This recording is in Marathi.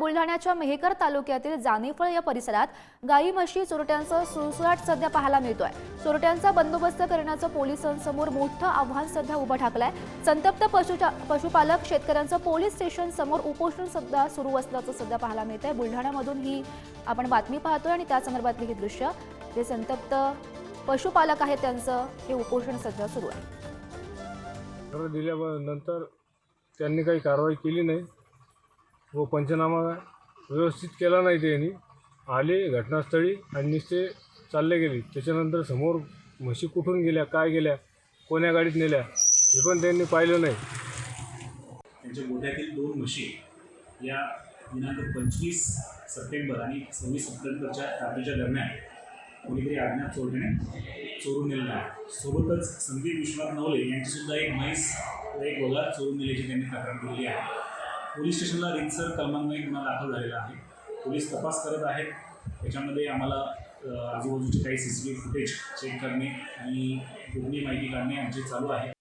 बुलढाण्याच्या मेहकर तालुक्यातील जानेफळ या परिसरात गाई म्हशी चोरट्यांचा सुळसुळाट सध्या पाहायला मिळतोय. चोरट्यांचा बंदोबस्त करण्याचं पोलिसांसमोर मोठं आव्हान सध्या उभं ठाकलंय. संतप्त पशुपालक शेतकऱ्यांचं पोलीस स्टेशन समोर उपोषण सध्या सुरू असल्याचं सध्या पाहायला मिळत आहे बुलढाण्यामधून ही आपण बातमी पाहतोय आणि त्या संदर्भातली ही दृश्य. जे संतप्त पशुपालक आहेत त्यांचं हे उपोषण सध्या सुरू आहे. दिल्यानंतर त्यांनी काही कारवाई केली नाही. व पंचनामा व्यवस्थित केला नाही त्यांनी. आले घटनास्थळी आणि नुसते चालले गेले. त्याच्यानंतर समोर म्हशी कुठून गेल्या काय गेल्या कोण्या गाडीत नेल्या हे पण त्यांनी पाहिलं नाही. त्यांच्या गोठ्यातील दोन म्हशी या दिनांक पंचवीस सप्टेंबर आणि सव्वीस सप्टेंबरच्या रात्रीच्या दरम्यान कोणीतरी अज्ञात चोरण्याने चोरून नेलेला आहे. सोबतच संदीप विश्वनाथ नवले यांचीसुद्धा एक म्हैस एक वगार चोरून नेल्याची त्यांनी तक्रार केलेली आहे. पोलीस स्टेशनला रितसर कलमान्वये गुन्हा दाखल झालेला आहे. पोलीस तपास करत आहेत. त्याच्यामध्ये आम्हाला आजूबाजूचे काही C C T V footage check करणे आणि गोपनीय माहिती काढणे आमचे चालू आहे.